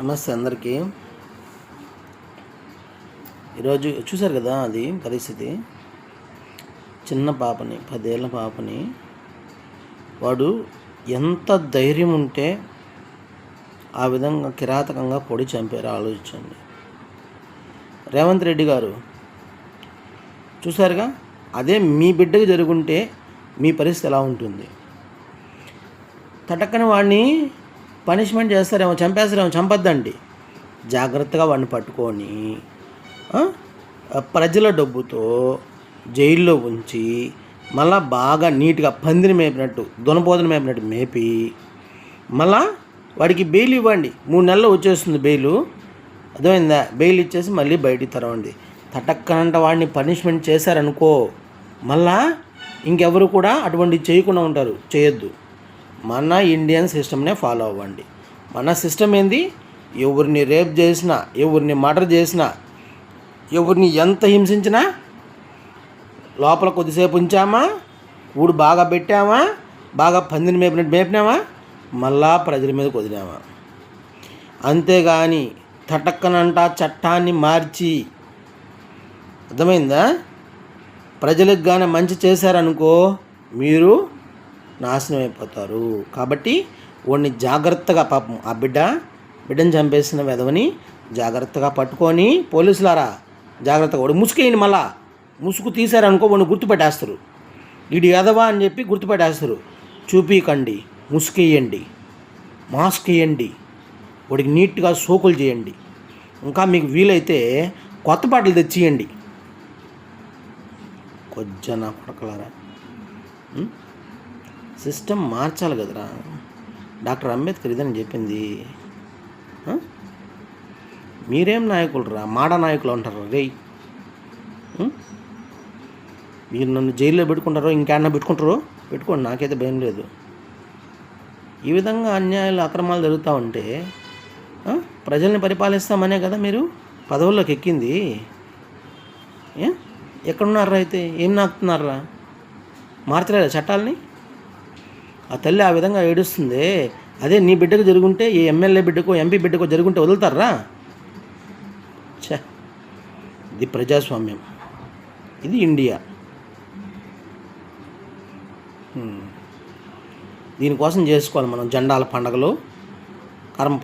నమస్తే అందరికీ. ఈరోజు చూశారు కదా అది పరిస్థితి? చిన్న పాపని పదేళ్ళ పాపని. వాడు ఎంత ధైర్యం ఉంటే ఆ విధంగా కిరాతకంగా పొడి చంపారో ఆలోచించండి. రేవంత్ రెడ్డి గారు చూశారుగా? అదే మీ బిడ్డకు జరుగుంటే మీ పరిస్థితి ఎలా ఉంటుంది? తటక్కని వాడిని పనిష్మెంట్ చేస్తారేమో చంపేస్తారేమో చంపద్దండి. జాగ్రత్తగా వాడిని పట్టుకొని ప్రజల డబ్బుతో జైల్లో ఉంచి మళ్ళా బాగా నీట్గా పందిని మేపినట్టు దునపోదన మేపినట్టు మేపి మళ్ళా వాడికి బెయిల్ ఇవ్వండి. మూడు నెలలు వచ్చేస్తుంది బెయిలు. అర్థమైందా? బెయిల్ ఇచ్చేసి మళ్ళీ బయటికి తెరవండి. తటక్కనంట వాడిని పనిష్మెంట్ చేశారనుకో మళ్ళా ఇంకెవరు కూడా అటువంటి చేయకుండా ఉంటారు. చేయొద్దు. మన ఇండియన్ సిస్టమ్నే ఫాలో అవ్వండి. మన సిస్టమ్ ఏంది? ఎవరిని రేప్ చేసినా ఎవరిని మర్డర్ చేసినా ఎవరిని ఎంత హింసించినా లోపల కొద్దిసేపు ఉంచామా? ఊడు బాగా పెట్టామా? బాగా పందిని మేపినట్టు మేపినామా? మళ్ళా ప్రజల మీద కొదినామా అంతేగాని తటక్కనంట చట్టాన్ని మార్చి అర్థమైందా? ప్రజలకు కానీ మంచి చేశారనుకో మీరు నాశనం అయిపోతారు కాబట్టి వాడిని జాగ్రత్తగా పాపం ఆ బిడ్డ బిడ్డను చంపేసిన విధవని జాగ్రత్తగా పట్టుకొని పోలీసులారా జాగ్రత్తగా వాడు ముసుకేయండి మళ్ళా. ముసుగు తీశారనుకో వాడిని గుర్తుపెట్టేస్తారు. వీడి ఎదవా అని చెప్పి గుర్తుపెట్టేస్తారు. చూపీకండి ముసుకేయండి మాస్క్ వేయండి వాడికి నీట్గా సోకులు చేయండి. ఇంకా మీకు వీలైతే కొత్త బట్టలు తెచ్చియండి. కొజ్జన నా కొడకలారా సిస్టమ్ మార్చాలి కదరా. డాక్టర్ అంబేద్కర్ ఇదని చెప్పింది? మీరేం నాయకులు రా మాడ నాయకులు అంటారు. రే మీరు నన్ను జైల్లో పెట్టుకుంటారో ఇంకేమన్నా పెట్టుకుంటారో? పెట్టుకోండి నాకైతే భయం లేదు. ఈ విధంగా అన్యాయాలు అక్రమాలు జరుగుతూ ఉంటే ప్రజల్ని పరిపాలిస్తామనే కదా మీరు? పదవుల్లోకి ఎక్కింది. ఎక్కడున్నారా అయితే? ఏం నాకుతున్నారా మార్చలేదా చట్టాలని? ఆ తల్లి ఆ విధంగా ఏడుస్తుంది అదే నీ బిడ్డకు జరుగుంటే ఏ ఎమ్మెల్యే బిడ్డకో ఎంపీ బిడ్డకో జరుగుంటే వదులుతారా? ఛే ఇది ప్రజాస్వామ్యం. ఇది ఇండియా. దీనికోసం చేసుకోవాలి మనం జెండాల పండగలు. కర్మ